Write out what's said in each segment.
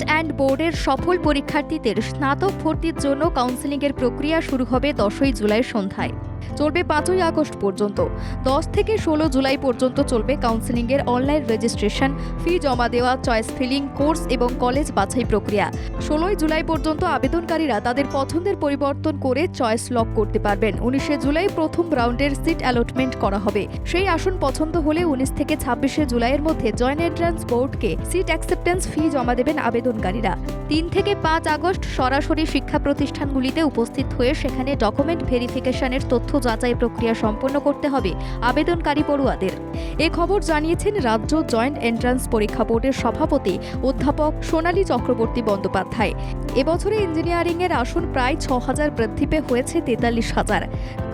Joint and বোর্ডের সফল পরীক্ষার্থীদের স্নাতক ভর্তির জন্য কাউন্সেলিংয়ের প্রক্রিয়া শুরু হবে দশই জুলাই সন্ধ্যায়। চলবে পাঁচই আগস্ট পর্যন্ত। দশ থেকে ষোলো জুলাই পর্যন্ত চলবে কাউন্সেলিংয়ের অনলাইন রেজিস্ট্রেশন ফি জমা দেওয়া চয়েস ফিলিং কোর্স এবং কলেজ বাছাই প্রক্রিয়া। ষোলোই জুলাই পর্যন্ত আবেদনকারীরা তাদের পছন্দের পরিবর্তন করে চয়েস লক করতে পারবেন। উনিশে জুলাই প্রথম রাউন্ডের সিট অ্যালটমেন্ট করা হবে। সেই আসন পছন্দ হলে উনিশ থেকে ছাব্বিশে জুলাইয়ের মধ্যে জয়েন্ট এন্ট্রান্স বোর্ডকে সিট অ্যাকসেপ্টেন্স ফি জমা দেবেন আবেদনকারীরা। তিন থেকে পাঁচ আগস্ট সরাসরি শিক্ষা প্রতিষ্ঠানগুলিতে উপস্থিত হয়ে সেখানে ডকুমেন্ট ভেরিফিকেশনের তথ্য যাচাই প্রক্রিয়া সম্পন্ন করতে হবে আবেদনকারী পড়ুয়াদের। এ খবর জানিয়েছেন রাজ্য জয়েন্ট এন্ট্রান্স পরীক্ষা বোর্ডের সভাপতি অধ্যাপক সোনালী চক্রবর্তী বন্দ্যোপাধ্যায়। এবছরে ইঞ্জিনিয়ারিংয়ের আসন প্রায় ছ হাজার বৃদ্ধি পেয়ে হয়েছে তেতাল্লিশ হাজার।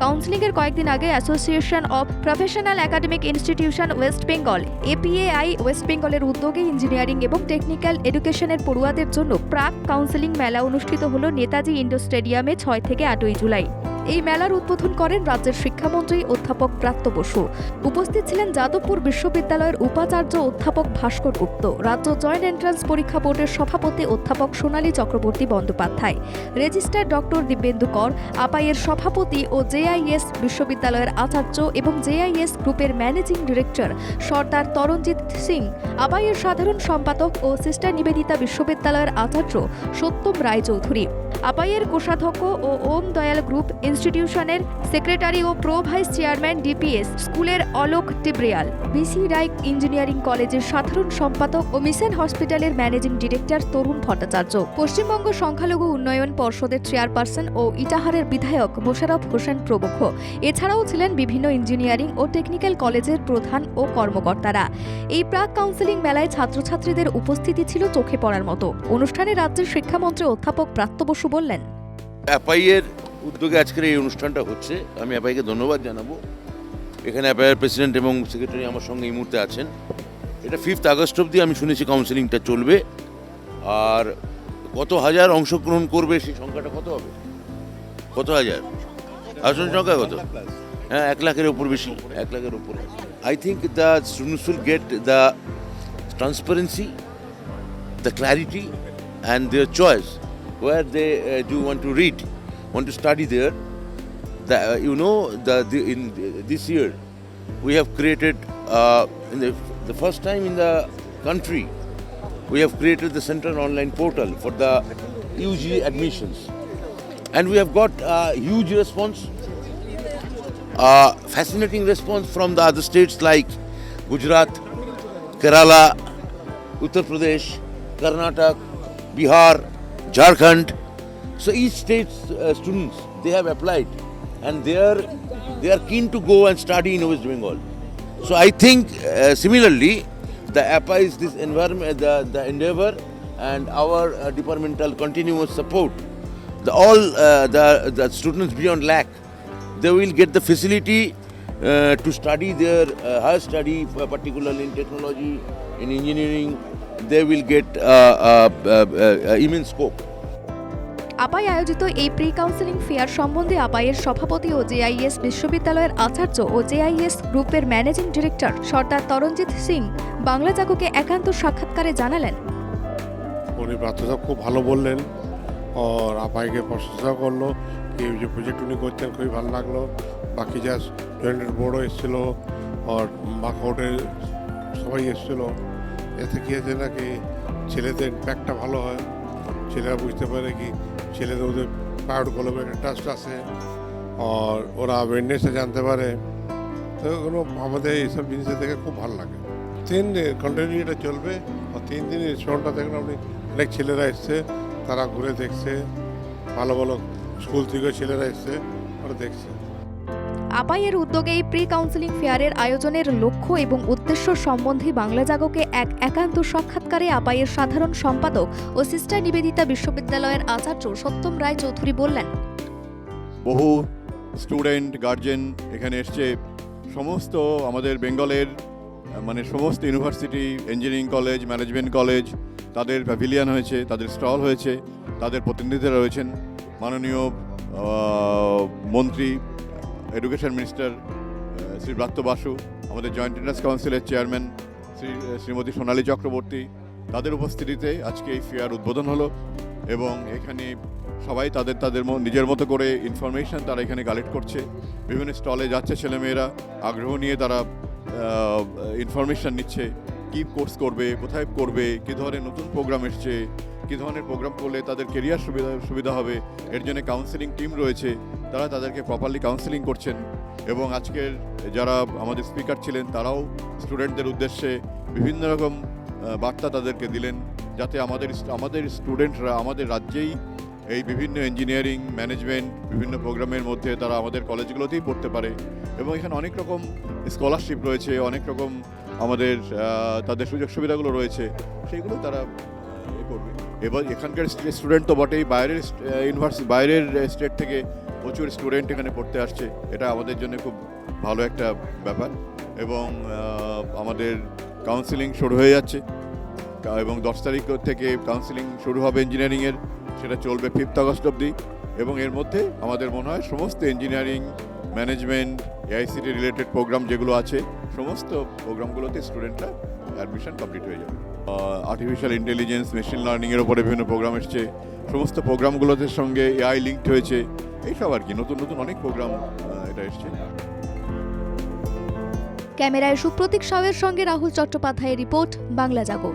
কাউন্সিলিংয়ের কয়েকদিন আগে association of professional academic institution West Bengal, APAI West বেঙ্গলের উদ্যোগে ইঞ্জিনিয়ারিং এবং টেকনিক্যাল এডুকেশনের পড়ুয়াদের জন্য প্রাক কাউন্সিলিং মেলা অনুষ্ঠিত হল নেতাজি ইন্ডোর স্টেডিয়ামে ছয় থেকে আটই জুলাই। এই মেলার উদ্বোধন করেন রাজ্যের শিক্ষামন্ত্রী অধ্যাপক প্রাত্য বসু। উপস্থিত ছিলেন যাদবপুর বিশ্ববিদ্যালয়ের উপাচার্য অধ্যাপক ভাস্কর গুপ্ত, রাজ্য জয়েন্ট এন্ট্রান্স পরীক্ষা বোর্ডের সভাপতি অধ্যাপক সোনালী চক্রবর্তী বন্দ্যোপাধ্যায় রেজিস্ট্রার ডক্টর দিব্যেন্দু কর, আপাইয়ের সভাপতি ও জেআইএস বিশ্ববিদ্যালয়ের আচার্য এবং জেআইএস গ্রুপের ম্যানেজিং ডিরেক্টর সর্দার তরণজিৎ সিং, আপাইয়ের সাধারণ সম্পাদক ও সিস্টার নিবেদিতা বিশ্ববিদ্যালয়ের আচার্য সত্যম রায়চৌধুরী, আপাইয়ের কোষাধ্যক্ষ ও ওম দয়াল গ্রুপ ইনস্টিটিউশনের সেক্রেটারি ও প্রো ভাইস চেয়ারম্যান ডিপিএস স্কুলের অলোক টিব্রিয়াল। বিসি রায় ইঞ্জিনিয়ারিং কলেজের সাধারণ সম্পাদক ও মিশন হসপিটালের ম্যানেজিং ডিরেক্টর তরুণ ভট্টাচার্য। পশ্চিমবঙ্গ সংখ্যালঘু উন্নয়ন পর্ষদের চেয়ারপারসন ও ইটাহারের বিধায়ক মোশারফ হোসেন প্রমুখ। এছাড়াও ছিলেন বিভিন্ন ইঞ্জিনিয়ারিং ও টেকনিক্যাল কলেজের প্রধান ও কর্মকর্তারা। এই প্রাক কাউন্সেলিং মেলায় ছাত্রছাত্রীদের উপস্থিতি ছিল চোখে পড়ার মতো। অনুষ্ঠানে রাজ্যের শিক্ষামন্ত্রী অধ্যাপক প্রাত্য বসু বললেন উদ্যোগে আজকের এই অনুষ্ঠানটা হচ্ছে। আমি অ্যাপাইকে ধন্যবাদ জানাব। এখানে অ্যাপাইয়ের প্রেসিডেন্ট এবং সেক্রেটারি আমার সঙ্গে এই মুহূর্তে আছেন। এটা ফিফথ আগস্ট অবধি আমি শুনেছি কাউন্সেলিংটা চলবে। আর কত হাজার অংশগ্রহণ করবে সেই সংখ্যাটা কত হবে? কত হাজার? আসন সংখ্যা কত? হ্যাঁ এক লাখের ওপর বেশি। এক লাখের ওপরে I think the students will get the transparency the clarity and their choice where they uh, want to read, want to study there. The, uh, you know, the, the in this year we have created uh, in the, the first time in the country we have created the central online portal for the UG admissions, and we have got a huge response, fascinating response from the other states like Gujarat, Kerala, Uttar Pradesh, Karnataka, Bihar, Jharkhand. So each state's uh, students they have applied, and they are they are keen to go and study in West Bengal. So I think uh, similarly, the APA is this environment, the, the endeavor, and our uh, departmental continuous support. The all uh, the the students beyond lack, they will get the facility uh, to study their uh, higher study, uh, particularly in technology, in engineering. They will get uh, uh, uh, uh, immense scope. আপাই আয়োজিত এই pre counselling fair সম্বন্ধে আপাইয়ের সভাপতি ও JIS বিশ্ববিদ্যালয়ের আচার্য ও JIS গ্রুপের ম্যানেজিং ডিরেক্টর সর্দার তরণজিৎ সিং বাংলা জাগকে একান্ত সাক্ষাৎকারে জানালেন। উনি প্রার্থনা খুব ভালো বললেন, আর আপাইকে প্রশংসা করল এই যে প্রজেক্ট উনি করছেন খুবই ভালো লাগল। বাকি যা জয়েন্টের বোর্ডও এসেছিল, আর বাকআউটের সবাই এসেছিল। এতে কী হয়েছে নাকি ছেলেদের ইম্প্যাক্টটা ভালো হয়? ছেলেরা বুঝতে পারে কি ছেলেদের ওদের প্রাইভেট কলমে একটা ট্রাস্ট আছে, আর ওরা অ্যাওয়ারনেসে জানতে পারে। তো ওগুলো আমাদের এইসব জিনিসের দেখে খুব ভালো লাগে। তিন দিন কন্টিনিউ এটা চলবে, আর তিন দিন রেস্টুরেন্টটা আপনি অনেক ছেলেরা এসছে, তারা ঘুরে দেখছে, ভালো ভালো স্কুল থেকে ছেলেরা এসছে, ওরা দেখছে। আপাইয়ের উদ্যোগে এই প্রি কাউন্সেলিং ফেয়ারের আয়োজনের লক্ষ্য এবং উদ্দেশ্য সম্বন্ধে বাংলা জাগকে এক একান্ত সাক্ষাৎকারে আপাইয়ের সাধারণ সম্পাদক ও সিস্টার নিবেদিতা বিশ্ববিদ্যালয়ের আচার্য সত্যম রায় চৌধুরী বললেন, বহু স্টুডেন্ট, গার্জেন এখানে এসছে। সমস্ত আমাদের বেঙ্গলের মানে সমস্ত university engineering college management college তাদের প্যাভিলিয়ন হয়েছে, তাদের স্টল হয়েছে, তাদের প্রতিনিধিরা রয়েছেন। মাননীয় মন্ত্রী এডুকেশন মিনিস্টার শ্রী ব্রাত্য বাসু আমাদের জয়েন্ট এন্ট্রান্স কাউন্সিলের চেয়ারম্যান শ্রী শ্রীমতী সোনালী চক্রবর্তী তাদের উপস্থিতিতে আজকে এই ফেয়ার উদ্বোধন হলো এবং এখানে সবাই তাদের তাদের নিজের মতো করে ইনফরমেশন তারা এখানে কালেক্ট করছে। বিভিন্ন স্টলে যাচ্ছে ছেলেমেয়েরা, আগ্রহ নিয়ে তারা ইনফরমেশন নিচ্ছে, কি কোর্স করবে, কোথায় করবে, কী ধরনের নতুন প্রোগ্রাম এসছে, কী ধরনের প্রোগ্রাম করলে তাদের কেরিয়ার সুবিধা সুবিধা হবে, এর জন্য কাউন্সেলিং টিম রয়েছে। তারা তাদেরকে প্রপারলি কাউন্সেলিং করছেন এবং আজকের যারা আমাদের স্পিকার ছিলেন, তারাও স্টুডেন্টদের উদ্দেশ্যে বিভিন্ন রকম বার্তা তাদেরকে দিলেন যাতে আমাদের আমাদের স্টুডেন্টরা আমাদের রাজ্যেই এই বিভিন্ন ইঞ্জিনিয়ারিং ম্যানেজমেন্ট বিভিন্ন প্রোগ্রামের মধ্যে তারা আমাদের কলেজগুলোতেই পড়তে পারে এবং এখানে অনেক রকম স্কলারশিপ রয়েছে, অনেক রকম আমাদের তাদের সুযোগ সুবিধাগুলো রয়েছে সেইগুলো তারা করবে। এবার এখানকার স্টুডেন্ট তো বটেই, বাইরের ইউনিভার্সিটি বাইরের স্টেট থেকে প্রচুর স্টুডেন্ট এখানে পড়তে আসছে। এটা আমাদের জন্য খুব ভালো একটা ব্যাপার এবং আমাদের কাউন্সিলিং শুরু হয়ে যাচ্ছে। এবং দশ তারিখ থেকে কাউন্সিলিং শুরু হবে ইঞ্জিনিয়ারিংয়ের সেটা চলবে ফিফথ আগস্ট অবধি এবং এর মধ্যে আমাদের মনে হয় সমস্ত engineering management AICTE related program যেগুলো আছে, সমস্ত প্রোগ্রামগুলোতে স্টুডেন্টরা অ্যাডমিশন কমপ্লিট হয়ে যাবে। আর্টিফিশিয়াল ইন্টেলিজেন্স মেশিন লার্নিংয়ের উপরে বিভিন্ন প্রোগ্রাম এসছে। সমস্ত প্রোগ্রামগুলোতে সঙ্গে এআই লিঙ্কড হয়েছে। এইসব আর কি, নতুন নতুন অনেক প্রোগ্রাম এটা এসছে। ক্যামেরায় সুপ্রতীক সাউয়ের সঙ্গে রাহুল চট্টোপাধ্যায়ের রিপোর্ট, বাংলা জাগো।